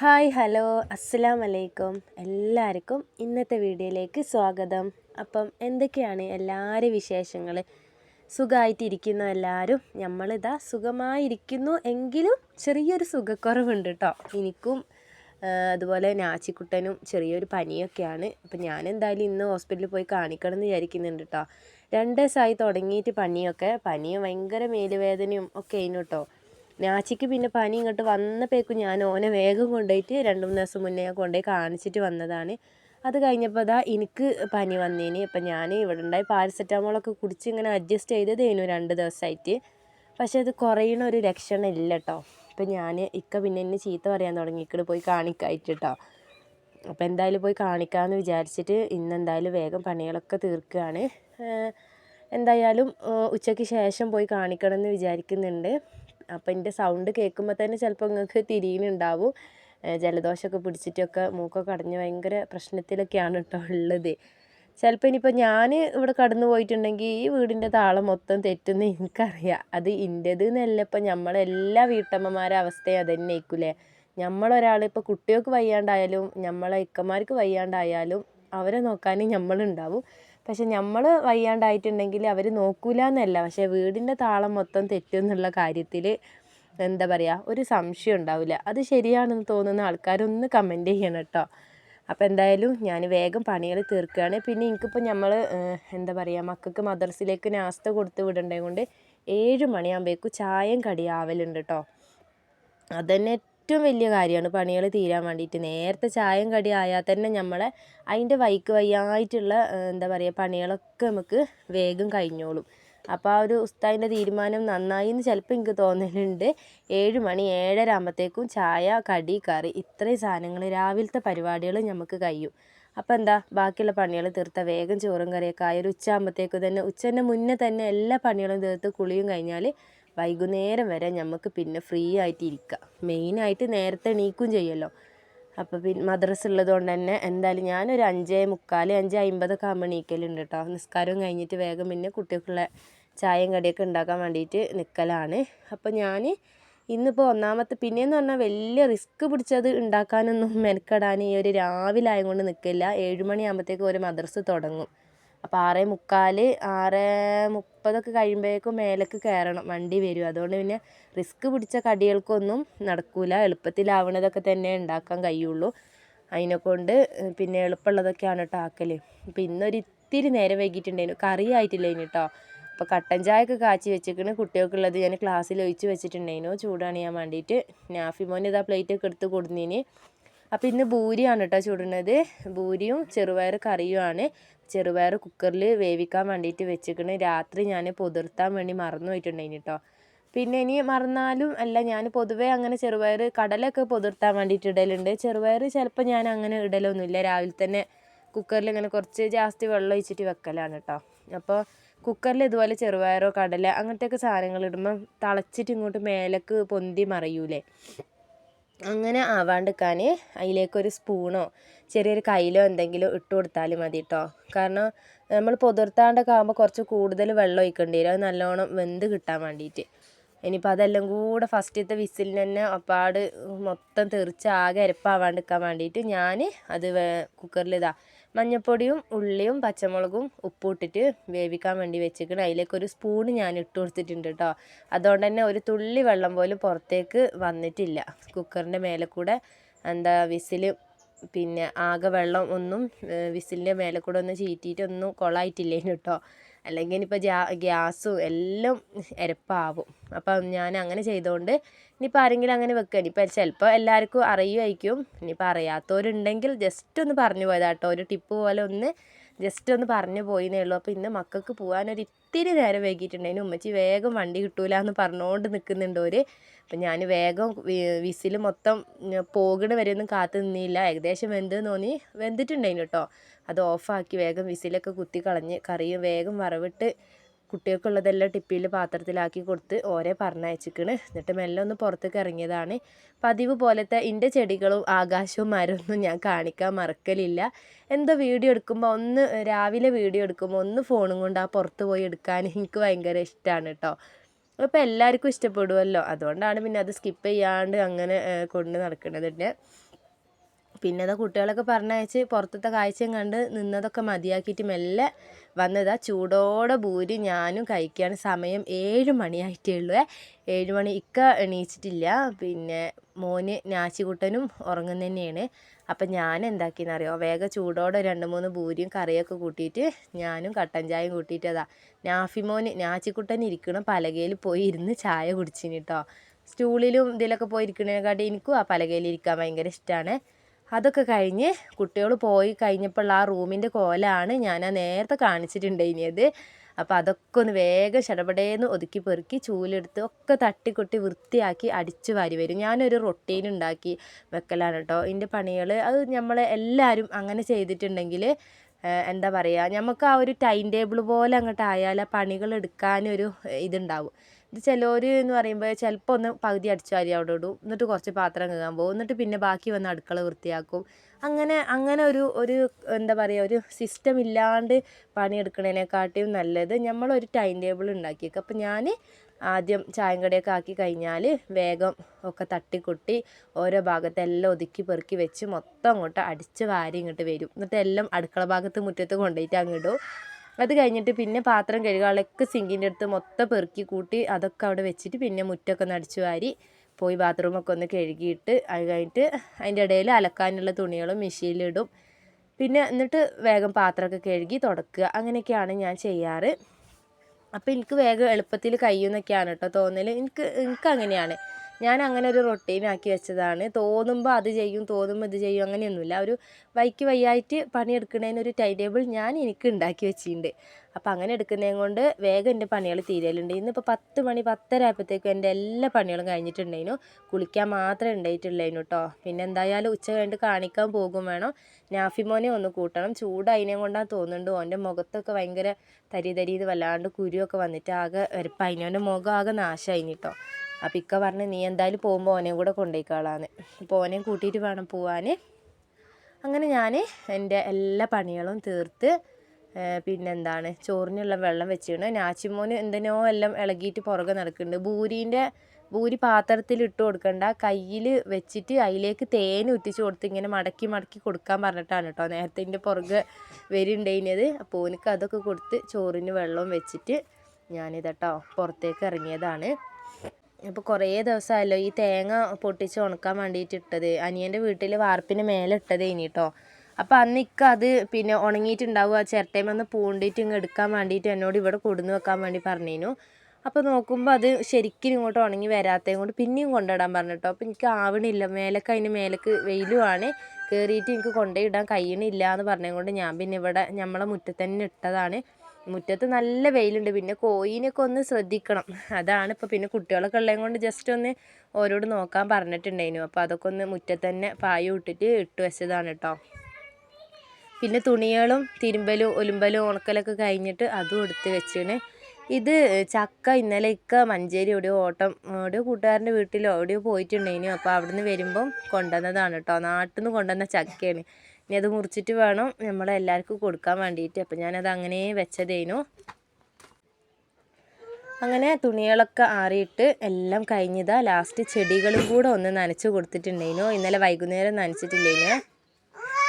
Hi hello അസ്സലാം വലൈക്കും എല്ലാവർക്കും ഇന്നത്തെ വീഡിയോയിലേക്ക് സ്വാഗതം. അപ്പം എന്തൊക്കെയാണ് എല്ലാവരും വിശേഷങ്ങൾ? സുഖമായിട്ടിരിക്കുന്നു എല്ലാവരും. നമ്മളിതാ സുഖമായിരിക്കുന്നു എങ്കിലും ചെറിയൊരു സുഖക്കുറവുണ്ട് കേട്ടോ എനിക്കും അതുപോലെ നാച്ചിക്കുട്ടനും ചെറിയൊരു പനിയൊക്കെയാണ്. അപ്പം ഞാൻ എന്തായാലും ഇന്ന് ഹോസ്പിറ്റലിൽ പോയി കാണിക്കണം എന്ന് വിചാരിക്കുന്നുണ്ട് കേട്ടോ രണ്ട് ദിവസമായി തുടങ്ങിയിട്ട് പനിയൊക്കെ. പനിയും ഭയങ്കര മേലുവേദനയും ഒക്കെ ആയിരുന്നു കേട്ടോ നാച്ചിക്ക് പിന്നെ പനി ഇങ്ങോട്ട് വന്നപ്പോഴേക്കും ഞാൻ ഓനെ വേഗം കൊണ്ടുപോയിട്ട് രണ്ട് മൂന്ന് ദിവസം മുന്നേ കൊണ്ടുപോയി കാണിച്ചിട്ട് വന്നതാണ്. അത് കഴിഞ്ഞപ്പോൾ അതാ എനിക്ക് പനി വന്നേന്. അപ്പം ഞാൻ ഇവിടെ ഉണ്ടായി പാരസെറ്റാമോളൊക്കെ കുടിച്ച് ഇങ്ങനെ അഡ്ജസ്റ്റ് ചെയ്തതേനു രണ്ട് ദിവസമായിട്ട്. പക്ഷേ അത് കുറയണ ഒരു ലക്ഷണം ഇല്ല കേട്ടോ. അപ്പം ഞാൻ ഇക്ക പിന്നെ എന്നെ ചീത്ത പറയാൻ തുടങ്ങി. ഇക്കട് പോയി കാണിക്കായിട്ട് കേട്ടോ അപ്പോൾ എന്തായാലും പോയി കാണിക്കാമെന്ന് വിചാരിച്ചിട്ട് ഇന്ന് എന്തായാലും വേഗം പണികളൊക്കെ തീർക്കുകയാണ്. എന്തായാലും ഉച്ചയ്ക്ക് ശേഷം പോയി കാണിക്കണം എന്ന് വിചാരിക്കുന്നുണ്ട്. അപ്പോൾ എന്റെ സൗണ്ട് കേൾക്കുമ്പോൾ തന്നെ ചിലപ്പോൾ നിങ്ങൾക്ക് തിരിയുന്നുണ്ടാവും. ജലദോഷമൊക്കെ പിടിച്ചിട്ടൊക്കെ മൂക്കൊക്കെ അടഞ്ഞ് ഭയങ്കര പ്രശ്നത്തിലൊക്കെയാണ് കേട്ടോ ഉള്ളത്. ചിലപ്പോൾ ഇനിയിപ്പോൾ ഞാൻ ഇവിടെ കടന്നു പോയിട്ടുണ്ടെങ്കിൽ ഈ വീടിന്റെ താളം മൊത്തം തെറ്റുമെന്ന് എനിക്കറിയാം. അത് ഇന്റേത് എന്നല്ല ഇപ്പം നമ്മളെല്ലാ വീട്ടമ്മമാരുടെ അവസ്ഥയും അത് തന്നെ ആയിരിക്കൂലേ നമ്മളൊരാൾ ഇപ്പോൾ കുട്ടികൾക്ക് വയ്യാണ്ടായാലും നമ്മളെ ഇക്കന്മാർക്ക് വയ്യാണ്ടായാലും അവരെ നോക്കാൻ നമ്മളുണ്ടാവും പക്ഷെ നമ്മൾ വയ്യാണ്ടായിട്ടുണ്ടെങ്കിൽ അവർ നോക്കൂല എന്നല്ല പക്ഷെ വീടിന്റെ താളം മൊത്തം തെറ്റും എന്നുള്ള കാര്യത്തിൽ എന്താ പറയുക ഒരു സംശയം ഉണ്ടാവില്ല. അത് ശരിയാണെന്ന് തോന്നുന്ന ആൾക്കാരൊന്ന് കമന്റ് ചെയ്യണം കേട്ടോ. അപ്പോൾ എന്തായാലും ഞാൻ വേഗം പണികൾ തീർക്കുകയാണ്. പിന്നെ എനിക്കിപ്പോൾ നമ്മൾ എന്താ പറയുക മക്കൾക്ക് മദർസിലേക്ക് നാസ്ത കൊടുത്ത് വിടേണ്ടത് കൊണ്ട് ഏഴ് മണിയാകുമ്പോഴേക്കും ചായയും കടിയാവലുണ്ട് കേട്ടോ. അതന്നെ ഏറ്റവും വലിയ കാര്യമാണ് പണികൾ തീരാൻ വേണ്ടിയിട്ട്. നേരത്തെ ചായം കടി ആയാൽ തന്നെ നമ്മളെ അതിന്റെ വൈക്ക് വയ്യായിട്ടുള്ള എന്താ പറയുക പണികളൊക്കെ നമുക്ക് വേഗം കഴിഞ്ഞോളും. അപ്പോൾ ആ ഒരു ഉസ്താദിന്റെ തീരുമാനം നന്നായി എന്ന് ചിലപ്പോൾ എനിക്ക് തോന്നലുണ്ട്. ഏഴ് മണി ഏഴര ആകുമ്പോഴത്തേക്കും ചായ കടി കറി ഇത്രയും സാധനങ്ങൾ രാവിലത്തെ പരിപാടികൾ നമുക്ക് കഴിയും. അപ്പോൾ എന്താ ബാക്കിയുള്ള പണികൾ തീർത്ത വേഗം ചോറും കറിയൊക്കെ ആയ ഒരു ഉച്ച ആകുമ്പോഴത്തേക്ക് തന്നെ ഉച്ചന്റെ മുന്നേ തന്നെ എല്ലാ പണികളും തീർത്ത് കുളിയും കഴിഞ്ഞാൽ വൈകുന്നേരം വരെ നമുക്ക് പിന്നെ ഫ്രീ ആയിട്ട് ഇരിക്കാം. മെയിനായിട്ട് നേരത്തെ എണീക്കും ചെയ്യല്ലോ. അപ്പോൾ പിന്നെ മദ്രസ ഉള്ളത് കൊണ്ട് തന്നെ എന്തായാലും ഞാനൊരു അഞ്ചേ മുക്കാൽ അഞ്ച് അമ്പതൊക്കെ ആകുമ്പോൾ എണീക്കലുണ്ട് കേട്ടോ നിസ്കാരം കഴിഞ്ഞിട്ട് വേഗം പിന്നെ കുട്ടികൾക്കുള്ള ചായയും കടിയൊക്കെ ഉണ്ടാക്കാൻ വേണ്ടിയിട്ട് നിൽക്കലാണ് അപ്പോൾ ഞാൻ ഇന്നിപ്പോൾ ഒന്നാമത്തെ പിന്നെയെന്ന് പറഞ്ഞാൽ വലിയ റിസ്ക് പിടിച്ചത് ഉണ്ടാക്കാനൊന്നും മെനക്കെടാൻ ഈ ഒരു രാവിലെ ആയതുകൊണ്ട് നിൽക്കില്ല ഏഴുമണിയാകുമ്പോഴത്തേക്കും ഒരു മദ്രസ തുടങ്ങും. അപ്പോൾ ആറേ മുക്കാൽ ആറ് മുപ്പതൊക്കെ കഴിയുമ്പോഴേക്കും മേലേക്ക് കയറണം വണ്ടി വരും. അതുകൊണ്ട് പിന്നെ റിസ്ക് പിടിച്ച കടികൾക്കൊന്നും നടക്കില്ല എളുപ്പത്തിലാവണതൊക്കെ തന്നെ ഉണ്ടാക്കാൻ കഴിയുള്ളൂ. അതിനെക്കൊണ്ട് പിന്നെ എളുപ്പമുള്ളതൊക്കെയാണ് കേട്ടോ ആക്കൽ അപ്പോൾ ഇന്നൊരു ഇത്തിരി നേരം വൈകിട്ടുണ്ടായിരുന്നു കറി ആയിട്ടില്ലേനു കേട്ടോ അപ്പോൾ കട്ടൻ ചായയൊക്കെ കാച്ചി വെച്ചിരിക്കണ് കുട്ടികൾക്കുള്ളത് ഞാൻ ക്ലാസ്സിൽ ഒഴിച്ച് വെച്ചിട്ടുണ്ടായിരുന്നു. ചൂടാണിയാൻ വേണ്ടിയിട്ട് നാഫി മോൻ ഇതാ പ്ലേറ്റൊക്കെ എടുത്ത് കൊടുന്നീന്. അപ്പോൾ ഇന്ന് ഭൂരിയാണ് കേട്ടോ ചൂടുന്നത് ഭൂരിയും ചെറുപയർ കറിയുമാണ്. ചെറുപയർ കുക്കറിൽ വേവിക്കാൻ വേണ്ടിയിട്ട് വെച്ചിരിക്കണ് രാത്രി ഞാൻ പൊതിർത്താൻ വേണ്ടി മറന്നു പോയിട്ടുണ്ടായിന് കേട്ടോ പിന്നെ ഇനി മറന്നാലും അല്ല ഞാൻ പൊതുവേ അങ്ങനെ ചെറുപയർ കടലൊക്കെ പൊതിർത്താൻ വേണ്ടിയിട്ട് ഇടലുണ്ട്. ചെറുപയർ ചിലപ്പോൾ ഞാൻ അങ്ങനെ ഇടലൊന്നുമില്ല രാവിലെ തന്നെ കുക്കറിൽ ഇങ്ങനെ കുറച്ച് ജാസ്തി വെള്ളം ഒഴിച്ചിട്ട് വെക്കലാണ് കേട്ടോ അപ്പോൾ കുക്കറിൽ ഇതുപോലെ ചെറുപയറോ കടല അങ്ങനത്തെയൊക്കെ സാധനങ്ങൾ ഇടുമ്പോൾ തിളച്ചിട്ട് ഇങ്ങോട്ട് മേലേക്ക് പൊന്തി മറയൂലേ. അങ്ങനെ ആവാണ്ടിക്കാൻ അതിലേക്കൊരു സ്പൂണോ ചെറിയൊരു കയ്യിലോ എന്തെങ്കിലും ഇട്ട് കൊടുത്താൽ മതി കേട്ടോ കാരണം നമ്മൾ പൊതിർത്താണ്ടൊക്കെ ആകുമ്പോൾ കുറച്ച് കൂടുതൽ വെള്ളം ഒഴിക്കേണ്ടി വരും. അത് നല്ലോണം വെന്ത് കിട്ടാൻ വേണ്ടിയിട്ട് ഇനിയിപ്പോൾ അതെല്ലാം കൂടെ ഫസ്റ്റത്തെ വിസിലിന് തന്നെ അപ്പാട് മൊത്തം തെറിച്ച് ആകെ അരപ്പാവാണ്ടിരിക്കാൻ വേണ്ടിയിട്ട് ഞാൻ അത് കുക്കറിൽ ഇതാ മഞ്ഞൾപ്പൊടിയും ഉള്ളിയും പച്ചമുളകും ഉപ്പും ഇട്ടിട്ട് വേവിക്കാൻ വേണ്ടി വെച്ചിരിക്കണം. അതിലേക്ക് ഒരു സ്പൂൺ ഞാൻ ഇട്ട് കൊടുത്തിട്ടുണ്ട് കേട്ടോ അതുകൊണ്ട് തന്നെ ഒരു തുള്ളി വെള്ളം പോലും പുറത്തേക്ക് വന്നിട്ടില്ല. കുക്കറിന്റെ മേലെ കൂടെ എന്താ വിസിൽ പിന്നെ ആകെ വെള്ളം ഒന്നും വിസിലിന്റെ മേലെ കൂടെ ഒന്ന് ചീറ്റിയിട്ട് ഒന്നും കൊളായിട്ടില്ലേനു കേട്ടോ അല്ലെങ്കിൽ ഇനിയിപ്പോൾ ഗ്യാസും എല്ലാം എരപ്പാവും. അപ്പം ഞാൻ അങ്ങനെ ചെയ്തുകൊണ്ട് ഇനിയിപ്പോൾ ആരെങ്കിലും അങ്ങനെ വെക്കുക ഇനിയിപ്പോൾ ചിലപ്പോൾ എല്ലാവർക്കും അറിയുമായിരിക്കും. ഇനിയിപ്പോൾ അറിയാത്തവരുണ്ടെങ്കിൽ ജസ്റ്റ് ഒന്ന് പറഞ്ഞു പോയതാട്ടോ. ഒരു ടിപ്പ് പോലെ ഒന്ന് ജസ്റ്റ് ഒന്ന് പറഞ്ഞു പോയിന്നേ ഉള്ളൂ. അപ്പോൾ ഇന്ന് മക്കൾക്ക് പോകാനൊരു ഇത്തിരി നേരം വൈകിട്ടുണ്ടായിരുന്നു ഉമ്മച്ചി വേഗം വണ്ടി കിട്ടൂല എന്ന് പറഞ്ഞുകൊണ്ട് നിൽക്കുന്നുണ്ട് ഒരു അപ്പം ഞാൻ വേഗം വിസിൽ മൊത്തം പോകണ വരെ ഒന്നും കാത്തു നിന്നില്ല. ഏകദേശം വെന്ത് തോന്നി വെന്തിട്ടുണ്ടായിരുന്നു കേട്ടോ അത് ഓഫാക്കി വേഗം വിസിലൊക്കെ കുത്തി കളഞ്ഞ് കറിയും വേഗം വറവിട്ട് കുട്ടികൾക്കുള്ളതെല്ലാം ടിപ്പിയിൽ പാത്രത്തിലാക്കി കൊടുത്ത് ഓരേ പറഞ്ഞയച്ചിക്കണ്. എന്നിട്ട് മെല്ലെ ഒന്ന് പുറത്തേക്ക് ഇറങ്ങിയതാണ്. പതിവ് പോലത്തെ എന്റെ ചെടികളും ആകാശവും മരമൊന്നും ഞാൻ കാണിക്കാൻ മറക്കലില്ല. എന്തോ വീഡിയോ എടുക്കുമ്പോൾ ഒന്ന് രാവിലെ വീഡിയോ എടുക്കുമ്പോൾ ഒന്ന് ഫോണും കൊണ്ട് ആ പുറത്ത് പോയി എടുക്കാൻ എനിക്ക് ഭയങ്കര ഇഷ്ടമാണ് കേട്ടോ അപ്പോൾ എല്ലാവർക്കും ഇഷ്ടപ്പെടുമല്ലോ അതുകൊണ്ടാണ് പിന്നെ അത് സ്കിപ്പ് ചെയ്യാണ്ട് അങ്ങനെ കൊണ്ട് നടക്കുന്നത് പിന്നെ പിന്നെ ഇതാ കുട്ടികളൊക്കെ പറഞ്ഞയച്ച് പുറത്തത്തെ കാഴ്ചയും കണ്ട് നിന്നതൊക്കെ മതിയാക്കിയിട്ട് മെല്ലെ വന്നതാ. ചൂടോടെ ഭൂരി ഞാനും കഴിക്കുകയാണ് സമയം ഏഴ് മണിയായിട്ടേ ഉള്ളൂ. ഏഴ് മണി ഇക്ക എണീച്ചിട്ടില്ല. പിന്നെ മോന് നാച്ചിക്കുട്ടനും ഉറങ്ങുന്ന തന്നെയാണ് അപ്പം ഞാൻ എന്താക്കിയെന്നറിയോ വേഗം ചൂടോടെ രണ്ട് മൂന്ന് ഭൂരിയും കറിയൊക്കെ കൂട്ടിയിട്ട് ഞാനും കട്ടൻ ചായയും കൂട്ടിയിട്ട് അതാ നാഫിമോന് നാച്ചിക്കുട്ടൻ ഇരിക്കണ. പലകയിൽ പോയി ഇരുന്ന് ചായ കുടിച്ചിന് കേട്ടോ സ്റ്റൂളിലും ഇതിലൊക്കെ പോയി ഇരിക്കണേക്കാട്ടി എനിക്കും ആ പലകയിൽ ഇരിക്കാൻ ഭയങ്കര ഇഷ്ടമാണ് അതൊക്കെ കഴിഞ്ഞ് കുട്ടികൾ പോയി കഴിഞ്ഞപ്പോൾ ആ റൂമിന്റെ കോലാണ് ഞാൻ ആ നേരത്തെ കാണിച്ചിട്ടുണ്ടായിനിയത് അപ്പോൾ അതൊക്കെ ഒന്ന് വേഗം ശടപടേന്ന് ഒതുക്കി പെറുക്കി ചൂലെടുത്ത് ഒക്കെ തട്ടിക്കൊട്ടി വൃത്തിയാക്കി അടിച്ചു വാരി വരും. ഞാനൊരു റൊട്ടീൻ ഉണ്ടാക്കി വെക്കലാണ് കേട്ടോ. ഇതിന്റെ പണികൾ അത് നമ്മൾ എല്ലാവരും അങ്ങനെ ചെയ്തിട്ടുണ്ടെങ്കിൽ എന്താ പറയുക നമുക്ക് ആ ഒരു ടൈം ടേബിൾ പോലെ അങ്ങോട്ട് ആയാൽ ആ പണികൾ എടുക്കാനൊരു ഇതുണ്ടാവും. ഇത് ചിലർ എന്ന് പറയുമ്പോൾ ചിലപ്പോൾ ഒന്ന് പകുതി അടിച്ചു വാരി അവിടെ ഇടും. എന്നിട്ട് കുറച്ച് പാത്രം കഴുകാൻ പോകും. എന്നിട്ട് പിന്നെ ബാക്കി വന്ന് അടുക്കള വൃത്തിയാക്കും. അങ്ങനെ അങ്ങനെ ഒരു ഒരു എന്താ പറയുക ഒരു സിസ്റ്റം ഇല്ലാണ്ട് പണിയെടുക്കണതിനെക്കാട്ടിയും നല്ലത് നമ്മളൊരു ടൈം ടേബിൾ ഉണ്ടാക്കിയേക്കും. അപ്പം ഞാൻ ആദ്യം ചായം കടിയൊക്കെ ആക്കി കഴിഞ്ഞാൽ വേഗം ഒക്കെ തട്ടിക്കൊട്ടി ഓരോ ഭാഗത്തെല്ലാം ഒതുക്കി പെറുക്കി വെച്ച് മൊത്തം അങ്ങോട്ട് അടിച്ച് വാരി ഇങ്ങോട്ട് വരും. എന്നിട്ട് എല്ലാം അടുക്കള ഭാഗത്ത് മുറ്റത്ത് കൊണ്ടുപോയിട്ട് അങ്ങിടും അത് കഴിഞ്ഞിട്ട് പിന്നെ പാത്രം കഴുകാളൊക്കെ സിങ്കിന്റെ അടുത്ത് മൊത്തം പെറുക്കി കൂട്ടി അതൊക്കെ അവിടെ വെച്ചിട്ട് പിന്നെ മുറ്റമൊക്കെ ഒന്ന് അടിച്ചു വാരി പോയി ബാത്റൂമൊക്കെ ഒന്ന് കഴുകിയിട്ട് അത് കഴിഞ്ഞിട്ട് അതിന്റെ ഇടയിൽ അലക്കാനുള്ള തുണികളും മെഷീനിലിടും. പിന്നെ എന്നിട്ട് വേഗം പാത്രമൊക്കെ കഴുകി തുടക്കുക. അങ്ങനെയൊക്കെയാണ് ഞാൻ ചെയ്യാറ്. അപ്പോൾ എനിക്ക് വേഗം എളുപ്പത്തിൽ കഴിയുമെന്നൊക്കെയാണ് കേട്ടോ തോന്നൽ എനിക്ക് എനിക്ക് അങ്ങനെയാണ്. ഞാൻ അങ്ങനെ ഒരു റൊട്ടീൻ ആക്കി വെച്ചതാണ്. തോന്നുമ്പോൾ അത് ചെയ്യും തോന്നുമ്പോൾ ഇത് ചെയ്യും അങ്ങനെയൊന്നുമില്ല. ഒരു വൈക്ക് വയ്യായിട്ട് പണിയെടുക്കുന്നതിന് ഒരു ടൈം ടേബിൾ ഞാൻ എനിക്ക് ഉണ്ടാക്കി വെച്ചിട്ടുണ്ട്. അപ്പോൾ അങ്ങനെ എടുക്കുന്നതും കൊണ്ട് വേഗം എന്റെ പണികൾ തീരലുണ്ട്. ഇന്നിപ്പോൾ പത്ത് മണി പത്തര ആയപ്പോഴത്തേക്കും എന്റെ എല്ലാ പണികളും കഴിഞ്ഞിട്ടുണ്ടായിരുന്നു. കുളിക്കാൻ മാത്രമേ ഉണ്ടായിട്ടുള്ളതിനു കേട്ടോ. പിന്നെ എന്തായാലും ഉച്ച കഴിഞ്ഞിട്ട് കാണിക്കാൻ പോകും വേണം. നാഫിമോനെ ഒന്ന് കൂട്ടണം. ചൂട് അതിനെ കൊണ്ടാണ് തോന്നുന്നുണ്ട് ഓന്റെ മുഖത്തൊക്കെ ഭയങ്കര തരി തരി ഇത് വല്ലാണ്ട് കുരുവൊക്കെ വന്നിട്ട് ആകെ എരപ്പായിന് അതിനോന്റെ മുഖം ആകെ നാശമായി കേട്ടോ. അപ്പം ഇക്ക പറഞ്ഞ് നീ എന്തായാലും പോകുമ്പോൾ ഓനെയും കൂടെ കൊണ്ടുപോയിക്കാളാന്ന് അപ്പോൾ ഓനെയും കൂട്ടിയിട്ട് വേണം പോവാൻ അങ്ങനെ ഞാൻ എന്റെ എല്ലാ പണികളും തീർത്ത് പിന്നെന്താണ് ചോറിനുള്ള വെള്ളം വെച്ചിരുന്നു. നാച്ചിമോന് എന്തിനോ എല്ലാം ഇളകിയിട്ട് പുറകെ നടക്കുന്നുണ്ട്. ഭൂരിന്റെ ഭൂരി പാത്രത്തിൽ ഇട്ട് കൊടുക്കണ്ട കയ്യിൽ വെച്ചിട്ട് അതിലേക്ക് തേൻ ഉറ്റിച്ച് കൊടുത്ത് ഇങ്ങനെ മടക്കി മടക്കി കൊടുക്കാൻ പറഞ്ഞിട്ടാണ് കേട്ടോ നേരത്തെ എന്റെ പുറകെ വരുന്നുണ്ടായിരുന്നത്. അപ്പോൾ ഓനിക്ക് അതൊക്കെ കൊടുത്ത് ചോറിന് വെള്ളവും വെച്ചിട്ട് ഞാനിതട്ടോ പുറത്തേക്ക് ഇറങ്ങിയതാണ്. ഇപ്പോൾ കുറേ ദിവസമായല്ലോ ഈ തേങ്ങ പൊട്ടിച്ച് ഉണക്കാൻ വേണ്ടിയിട്ട് ഇട്ടത്. അനിയന്റെ വീട്ടിൽ വാർപ്പിന് മേലെ ഇട്ടത് ഇനി കേട്ടോ അപ്പോൾ അന്ന് ഇക്ക അത് പിന്നെ ഉണങ്ങിയിട്ടുണ്ടാവും ആ വന്ന് പൂണ്ടിയിട്ട് ഇങ്ങ് എടുക്കാൻ വേണ്ടിയിട്ട് എന്നോട് ഇവിടെ കൊടുന്ന് വെക്കാൻ വേണ്ടി പറഞ്ഞിരുന്നു അപ്പോൾ നോക്കുമ്പോൾ അത് ശരിക്കും ഇങ്ങോട്ട് ഉണങ്ങി വരാത്തതും കൊണ്ട് പിന്നെയും കൊണ്ടിടാൻ പറഞ്ഞു കേട്ടോ അപ്പോൾ എനിക്ക് ആവണില്ല മേലൊക്കെ അതിന് മേലേക്ക് വെയിലുമാണ് കയറിയിട്ട് എനിക്ക് കൊണ്ടുപോയി ഇടാൻ കഴിയണില്ല എന്ന് പറഞ്ഞതുകൊണ്ട് ഞാൻ പിന്നെ ഇവിടെ നമ്മളെ മുറ്റത്തന്നെ ഇട്ടതാണ്. മുറ്റത്ത് നല്ല വെയിലുണ്ട്. പിന്നെ കോയിനൊക്കെ ഒന്ന് ശ്രദ്ധിക്കണം. അതാണ് ഇപ്പോൾ പിന്നെ കുട്ടികളൊക്കെ ഉള്ളത് കൊണ്ട് ജസ്റ്റ് ഒന്ന് ഓരോട് നോക്കാൻ പറഞ്ഞിട്ടുണ്ടായിരുന്നു അപ്പോൾ അതൊക്കെ ഒന്ന് മുറ്റത്ത് തന്നെ പായ ഇട്ടിട്ട് ഇട്ട് വെച്ചതാണ് കേട്ടോ പിന്നെ തുണികളും തിരുമ്പലും ഒലുമ്പലും ഉണക്കലൊക്കെ കഴിഞ്ഞിട്ട് അതും എടുത്ത് വെച്ചിന്. ഇത് ചക്ക ഇന്നലെ ഇക്ക മഞ്ചേരി എവിടെയോ ഓട്ടം എവിടെയോ കൂട്ടുകാരന്റെ വീട്ടിലോ എവിടെയോ പോയിട്ടുണ്ടായിനു. അപ്പോൾ അവിടുന്ന് വരുമ്പം കൊണ്ടുവന്നതാണ് കേട്ടോ നാട്ടിൽ നിന്ന് കൊണ്ടുവന്ന ചക്കയാണ്. ഇനി അത് മുറിച്ചിട്ട് വേണം നമ്മളെ എല്ലാവർക്കും കൊടുക്കാൻ വേണ്ടിയിട്ട്. അപ്പം ഞാനത് അങ്ങനെ വെച്ചതേനു അങ്ങനെ തുണികളൊക്കെ ആറിയിട്ട് എല്ലാം കഴിഞ്ഞതാ. ലാസ്റ്റ് ചെടികളും കൂടെ ഒന്ന് നനച്ച് കൊടുത്തിട്ടുണ്ടേനു ഇന്നലെ വൈകുന്നേരം നനച്ചിട്ടില്ലേനു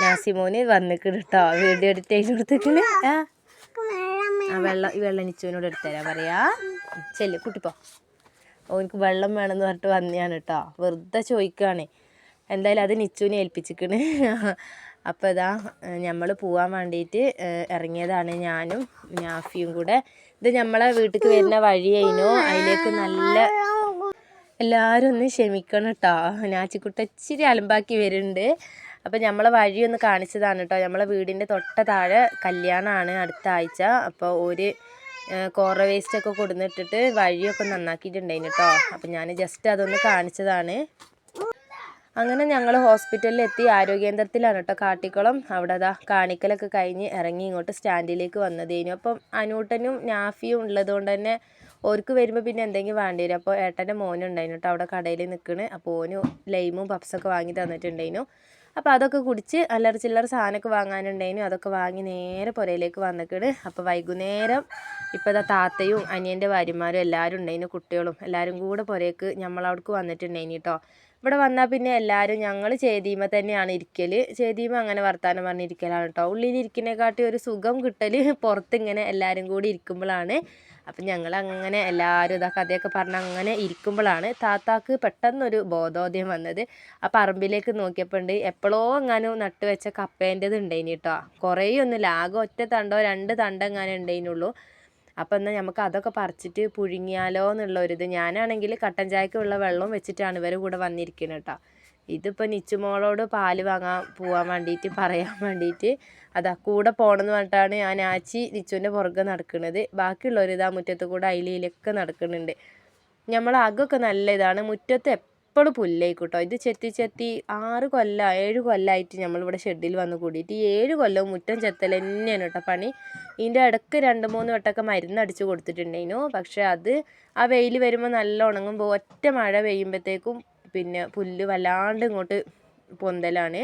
നാസിമോന് വന്നിക്കണ് കേട്ടോ വീഡിയോ എടുത്ത് ചെയ്ത് കൊടുത്തിക്കണ്. ആ. വെള്ളം ഈ വെള്ളം നിച്ചുവിനോട് എടുത്തുതരാൻ പറയാ. ചെല്ലു കുട്ടിപ്പോ ഓനിക്ക് വെള്ളം വേണമെന്ന് പറഞ്ഞിട്ട് വന്നെയാണ് കേട്ടോ വെറുതെ ചോദിക്കുകയാണ് എന്തായാലും അത് നിച്ചുവിനെ ഏൽപ്പിച്ചിക്കണ്. അപ്പോൾ ഇതാ നമ്മൾ പോവാൻ വേണ്ടിയിട്ട് ഇറങ്ങിയതാണ് ഞാനും നാഫിയും കൂടെ. ഇത് നമ്മളെ വീട്ടിലേക്ക് വരുന്ന വഴിയായിരുന്നു അതിലേക്ക് നല്ല എല്ലാവരും ഒന്ന് ക്ഷമിക്കണം കേട്ടോ നാച്ചിക്കുട്ട ഇച്ചിരി അലമ്പാക്കി വരുന്നുണ്ട് അപ്പോൾ നമ്മളെ ഒന്ന് കാണിച്ചതാണ് കേട്ടോ നമ്മളെ വീടിന്റെ തൊട്ട താഴെ കല്യാണമാണ് അടുത്ത ആഴ്ച. അപ്പോൾ ഒരു കോറ വേസ്റ്റൊക്കെ കൊടുന്നിട്ടിട്ട് വഴിയൊക്കെ നന്നാക്കിയിട്ടുണ്ടായിരുന്നു കേട്ടോ അപ്പോൾ ഞാൻ ജസ്റ്റ് അതൊന്ന് കാണിച്ചതാണ്. അങ്ങനെ ഞങ്ങൾ ഹോസ്പിറ്റലിൽ എത്തി ആരോഗ്യകേന്ദ്രത്തിലാണ് കേട്ടോ കാട്ടിക്കുളം. അവിടെ അതാ കാണിക്കലൊക്കെ കഴിഞ്ഞ് ഇറങ്ങി ഇങ്ങോട്ട് സ്റ്റാൻഡിലേക്ക് വന്നതേനു അപ്പം അനൂട്ടനും നാഫിയും ഉള്ളതുകൊണ്ട് തന്നെ ഓർക്ക് വരുമ്പോൾ പിന്നെ എന്തെങ്കിലും വേണ്ടി വരും അപ്പോൾ ഏട്ടന്റെ മോനുണ്ടായിരുന്നു കേട്ടോ അവിടെ കടയിൽ നിൽക്കണ് അപ്പോൾ ഓന് ലൈമും പപ്സൊക്കെ വാങ്ങി തന്നിട്ടുണ്ടായിരുന്നു. അപ്പോൾ അതൊക്കെ കുടിച്ച് അല്ലറ ചില്ലറ സാധനമൊക്കെ വാങ്ങാനുണ്ടായിനു അതൊക്കെ വാങ്ങി നേരെ പുരയിലേക്ക് വന്നിക്കണ്. അപ്പോൾ വൈകുന്നേരം ഇപ്പോൾ താത്തയും അനിയന്റെ ഭാര്യമാരും എല്ലാവരും ഉണ്ടായിരുന്നു കുട്ടികളും. എല്ലാവരും കൂടെ പുരയ്ക്ക് നമ്മളവിടേക്ക് വന്നിട്ടുണ്ടായിനി കേട്ടോ. ഇവിടെ വന്നാൽ പിന്നെ എല്ലാവരും ഞങ്ങൾ ചേതീമ തന്നെയാണ് ഇരിക്കൽ ചേതീമ അങ്ങനെ വർത്താനം പറഞ്ഞിരിക്കലാണ് കേട്ടോ ഉള്ളിലിരിക്കുന്നതിനെക്കാട്ടി ഒരു സുഖം കിട്ടൽ പുറത്തിങ്ങനെ എല്ലാവരും കൂടി ഇരിക്കുമ്പോഴാണ് അപ്പം ഞങ്ങൾ അങ്ങനെ എല്ലാവരും ഇതാ കഥയൊക്കെ പറഞ്ഞ് അങ്ങനെ ഇരിക്കുമ്പോഴാണ് താത്താക്ക് പെട്ടെന്നൊരു ബോധോദയം വന്നത്. ആ പറമ്പിലേക്ക് നോക്കിയപ്പോൾ ഉണ്ട് എപ്പോഴോ എങ്ങാനും നട്ട് വെച്ച കപ്പേന്റെത് ഉണ്ടായിന് കേട്ടോ കുറേയൊന്നും ആകെ ഒറ്റ തണ്ടോ രണ്ട് തണ്ടെങ്ങാനും ഉണ്ടായിനുള്ളൂ അപ്പോൾ എന്നാൽ നമുക്ക് അതൊക്കെ പറിച്ചിട്ട് പുഴുങ്ങിയാലോ എന്നുള്ള ഒരിത് ഞാനാണെങ്കിൽ കട്ടൻ ചായക്കുള്ള വെള്ളവും വെച്ചിട്ടാണ് ഇവർ കൂടെ വന്നിരിക്കുന്നത് കേട്ടോ ഇതിപ്പോൾ നിച്ചുമോളോട് പാൽ വാങ്ങാൻ പോകാൻ വേണ്ടിയിട്ട് പറയാൻ വേണ്ടിയിട്ട് അതാ കൂടെ പോകണമെന്ന് പറഞ്ഞിട്ടാണ് ഞാൻ ആച്ചി നിച്ചുവിന്റെ പുറകെ നടക്കുന്നത് ബാക്കിയുള്ളവർ ഇതാ മുറ്റത്ത് കൂടെ അയിലയിലൊക്കെ നടക്കുന്നുണ്ട് നമ്മൾ നല്ല ഇതാണ്. മുറ്റത്ത് എപ്പോഴും കേട്ടോ ഇത് ചെത്തി ചെത്തി ആറ് കൊല്ലം ഏഴ് കൊല്ലമായിട്ട് നമ്മളിവിടെ ഷെഡിൽ വന്ന് കൂടിയിട്ട് ഈ ഏഴ് കൊല്ലവും മുറ്റം ചെത്തൽ തന്നെയാണ് കേട്ടോ പണി. ഇതിന്റെ ഇടയ്ക്ക് രണ്ട് മൂന്ന് വട്ടമൊക്കെ മരുന്ന് അടിച്ച് കൊടുത്തിട്ടുണ്ടായിരുന്നു പക്ഷേ അത് ആ വെയിൽ വരുമ്പോൾ നല്ല ഉണങ്ങുമ്പോൾ ഒറ്റ മഴ പെയ്യുമ്പോഴത്തേക്കും പിന്നെ പുല്ല് വല്ലാണ്ട് ഇങ്ങോട്ട് പൊന്തലാണ്.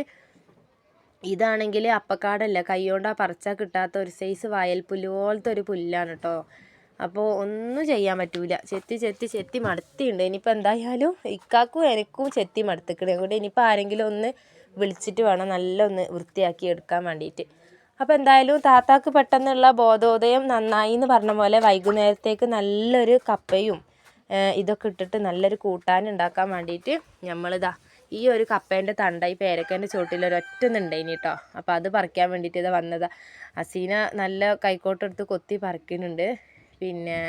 ഇതാണെങ്കിൽ അപ്പക്കാടല്ല. കൈ കൊണ്ടാ പറിച്ചാൽ കിട്ടാത്ത ഒരു സൈസ് വയൽ പുല്ല് പോലത്തെ ഒരു പുല്ലാണ് കേട്ടോ അപ്പോൾ ഒന്നും ചെയ്യാൻ പറ്റൂല. ചെത്തി ചെത്തി ചെത്തി മടുത്തിട്ടുണ്ട്. ഇനിയിപ്പോൾ എന്തായാലും ഇക്കാക്കും എനിക്കും ചെത്തി മടുത്തിക്കണേ. അതുകൊണ്ട് ഇനിയിപ്പോൾ ആരെങ്കിലും ഒന്ന് വിളിച്ചിട്ട് വേണം നല്ല ഒന്ന് വൃത്തിയാക്കി എടുക്കാൻ വേണ്ടിയിട്ട് അപ്പോൾ എന്തായാലും താത്താക്ക് പെട്ടെന്നുള്ള ബോധോദയം നന്നായി എന്ന് പറഞ്ഞ പോലെ വൈകുന്നേരത്തേക്ക് നല്ലൊരു കപ്പയും ഇതൊക്കെ ഇട്ടിട്ട് നല്ലൊരു കൂട്ടാൻ ഉണ്ടാക്കാൻ വേണ്ടിയിട്ട് നമ്മളിതാ ഈ ഒരു കപ്പേന്റെ തണ്ട ഈ പേരക്കേന്റെ ചോട്ടിൽ ഒരൊറ്റ ഇനി കേട്ടോ അപ്പോൾ അത് പറിക്കാൻ വേണ്ടിയിട്ട് ഇത് വന്നതാണ് അസീന നല്ല കൈക്കോട്ടെടുത്ത് കൊത്തി പറിക്കുന്നുണ്ട്. പിന്നെ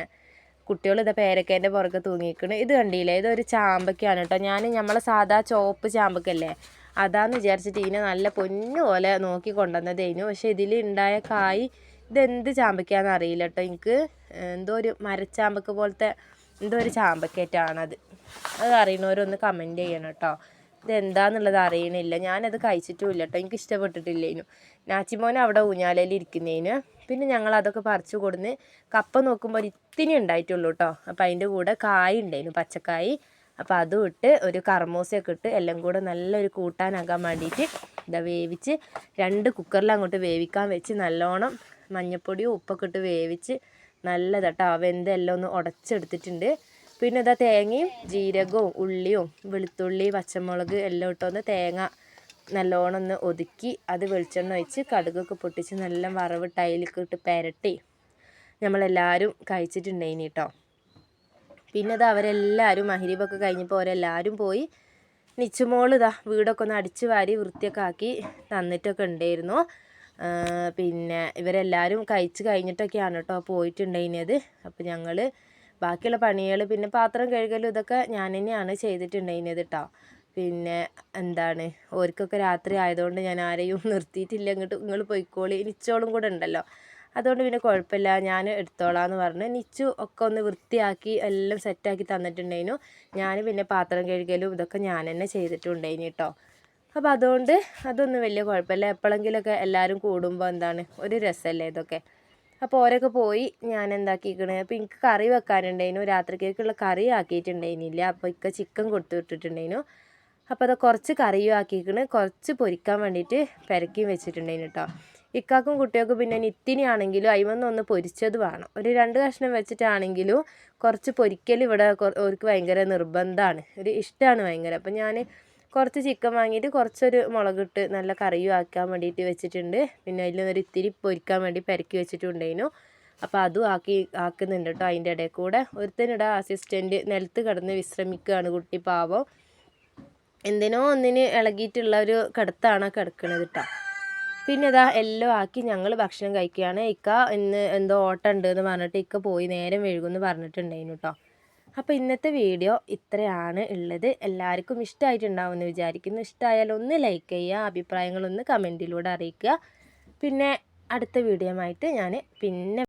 കുട്ടികൾ ഇതാ പേരക്കേന്റെ പുറകെ തൂങ്ങിയിരിക്കണ് ഇത് കണ്ടില്ലേ? ഇതൊരു ചാമ്പക്കയാണ് കേട്ടോ ഞാൻ നമ്മളെ സാധാ ചോപ്പ് ചാമ്പക്കല്ലേ? അതാന്ന് വിചാരിച്ചിട്ട് ഇതിനെ നല്ല പൊന്നു പോലെ നോക്കി കൊണ്ടുവന്നതേനു പക്ഷെ ഇതിൽ ഉണ്ടായ കായ് ഇതെന്ത് ചാമ്പക്കയാണെന്ന് അറിയില്ല കേട്ടോ എനിക്ക് എന്തോ ഒരു മരച്ചാമ്പക്ക പോലത്തെ എന്തോ ഒരു ചാമ്പക്കേറ്റാണത്. അത് അറിയണവരൊന്ന് കമന്റ് ചെയ്യണം കേട്ടോ ഇതെന്താന്നുള്ളത് അറിയണില്ല. ഞാനത് കഴിച്ചിട്ടുമില്ല കേട്ടോ എനിക്ക് ഇഷ്ടപ്പെട്ടിട്ടില്ലേനു നാച്ചിമോൻ അവിടെ ഊഞ്ഞാലയിൽ ഇരിക്കുന്നതിന് പിന്നെ ഞങ്ങൾ അതൊക്കെ പറിച്ചു കൊടുന്ന് കപ്പ നോക്കുമ്പോൾ ഇത്തിരി ഉണ്ടായിട്ടുള്ളൂ കേട്ടോ അപ്പോൾ അതിന്റെ കൂടെ കായ ഉണ്ടായിരുന്നു പച്ചക്കായ്. അപ്പോൾ അതും ഇട്ട് ഒരു കർമൂസയൊക്കെ ഇട്ട് എല്ലാം കൂടെ നല്ലൊരു കൂട്ടാനാക്കാൻ വേണ്ടിയിട്ട് ഇതാ വേവിച്ച് രണ്ട് കുക്കറിൽ അങ്ങോട്ട് വേവിക്കാൻ വെച്ച് നല്ലോണം മഞ്ഞൾപ്പൊടിയും ഉപ്പൊക്കെ ഇട്ട് വേവിച്ച് നല്ലതാട്ടോ വെന്തെല്ലാം ഒന്ന് ഉടച്ചെടുത്തിട്ടുണ്ട്. പിന്നെ ഇതാ തേങ്ങയും ജീരകവും ഉള്ളിയും വെളുത്തുള്ളി പച്ചമുളക് എല്ലാം ഇട്ടൊന്ന് തേങ്ങ നല്ലോണം ഒന്ന് ഒതുക്കി അത് വെളിച്ചെണ്ണ ഒഴിച്ച് കടുകൊക്കെ പൊട്ടിച്ച് നല്ല വറവിട്ട് അതിലേക്ക് ഇട്ട് പെരട്ടി. നമ്മളെല്ലാവരും കഴിച്ചിട്ടുണ്ടായിനി കേട്ടോ പിന്നെ അത് അവരെല്ലാവരും മഹരീബൊക്കെ കഴിഞ്ഞപ്പോൾ അവരെല്ലാവരും പോയി നിച്ചുമോൾ ഇതാ വീടൊക്കെ ഒന്ന് അടിച്ചു വാരി വൃത്തിയൊക്കെ ആക്കി തന്നിട്ടൊക്കെ ഉണ്ടായിരുന്നു. പിന്നെ ഇവരെല്ലാവരും കഴിച്ച് കഴിഞ്ഞിട്ടൊക്കെയാണ് കേട്ടോ പോയിട്ടുണ്ടായിരുന്നത് അപ്പോൾ ഞങ്ങൾ ബാക്കിയുള്ള പണികൾ പിന്നെ പാത്രം കഴുകലും ഇതൊക്കെ ഞാൻ തന്നെയാണ് ചെയ്തിട്ടുണ്ടായിരുന്നത് കേട്ടോ പിന്നെ എന്താണ് ഓർക്കൊക്കെ രാത്രി ആയതുകൊണ്ട് ഞാൻ ആരെയും നിർത്തിയിട്ടില്ല. അങ്ങോട്ട് നിങ്ങൾ പോയിക്കോളി. നിച്ചോളും കൂടെ ഉണ്ടല്ലോ. അതുകൊണ്ട് പിന്നെ കുഴപ്പമില്ല. ഞാൻ എടുത്തോളാം എന്ന് പറഞ്ഞ്. നിച്ചു ഒക്കെ ഒന്ന് വൃത്തിയാക്കി എല്ലാം സെറ്റാക്കി തന്നിട്ടുണ്ടായിരുന്നു. ഞാൻ പിന്നെ പാത്രം കഴുകലും ഇതൊക്കെ ഞാൻ തന്നെ ചെയ്തിട്ടുണ്ടായിന് കേട്ടോ. അപ്പോൾ അതുകൊണ്ട് അതൊന്നും വലിയ കുഴപ്പമില്ല. എപ്പോഴെങ്കിലുമൊക്കെ എല്ലാവരും കൂടുമ്പോൾ എന്താണ് ഒരു രസമല്ലേ ഇതൊക്കെ. അപ്പോൾ ഓരൊക്കെ പോയി ഞാൻ എന്താക്കിക്കണേ. അപ്പോൾ എനിക്ക് കറി വെക്കാനുണ്ടായിരുന്നു. രാത്രിക്കേക്കുള്ള കറി ആക്കിയിട്ടുണ്ടായിരുന്നില്ല. അപ്പോൾ ഇക്ക ചിക്കൻ കൊടുത്തു വിട്ടിട്ടുണ്ടായിരുന്നു. അപ്പോൾ അത് കുറച്ച് കറിയും ആക്കിക്കണ് കുറച്ച് പൊരിക്കാൻ വേണ്ടിയിട്ട് പെരക്കി വെച്ചിട്ടുണ്ടെങ്കിൽ കേട്ടോ ഇക്കാക്കും കുട്ടികൾക്കും പിന്നെ നിത്തിനിയാണെങ്കിലും അയിമന്ന് ഒന്ന് പൊരിച്ചത് വേണം. ഒരു രണ്ട് കഷ്ണം വെച്ചിട്ടാണെങ്കിലും കുറച്ച് പൊരിക്കൽ ഇവിടെ അവർക്ക് ഭയങ്കര നിർബന്ധമാണ് ഒരു ഇഷ്ടമാണ് ഭയങ്കര. അപ്പം ഞാൻ കുറച്ച് ചിക്കൻ വാങ്ങിയിട്ട് കുറച്ചൊരു മുളകിട്ട് നല്ല കറിയും ആക്കാൻ വേണ്ടിയിട്ട് വെച്ചിട്ടുണ്ട്. പിന്നെ അതിൽ ഒരു ഇത്തിരി പൊരിക്കാൻ വേണ്ടി പെരക്കി വെച്ചിട്ടുണ്ടായിരുന്നു അപ്പോൾ അതും ആക്കി ആക്കുന്നുണ്ട് കേട്ടോ അതിന്റെ ഇടയിൽ കൂടെ. ഒരുത്തനിടെ അസിസ്റ്റന്റ് നിലത്ത് കിടന്ന് വിശ്രമിക്കുകയാണ് കുട്ടി പാവം. എന്തിനോ ഒന്നിന് ഇളകിയിട്ടുള്ള ഒരു കിടത്താണ് കിടക്കുന്നത് കേട്ടോ പിന്നെ ഇതാ എല്ലാം ആക്കി ഞങ്ങൾ ഭക്ഷണം കഴിക്കുകയാണ്. ഇക്ക ഇന്ന് എന്തോ ഓട്ടം ഉണ്ട് എന്ന് പറഞ്ഞിട്ട് ഇക്ക പോയി നേരം വഴുകുമെന്ന് പറഞ്ഞിട്ടുണ്ടായിരുന്നു കേട്ടോ അപ്പോൾ ഇന്നത്തെ വീഡിയോ ഇത്രയാണ് ഉള്ളത്. എല്ലാവർക്കും ഇഷ്ടമായിട്ടുണ്ടാവുമെന്ന് വിചാരിക്കുന്നു. ഇഷ്ടമായാൽ ഒന്ന് ലൈക്ക് ചെയ്യുക അഭിപ്രായങ്ങളൊന്ന് കമന്റിലൂടെ അറിയിക്കുക. പിന്നെ അടുത്ത വീഡിയോ ആയിട്ട് ഞാൻ പിന്നെ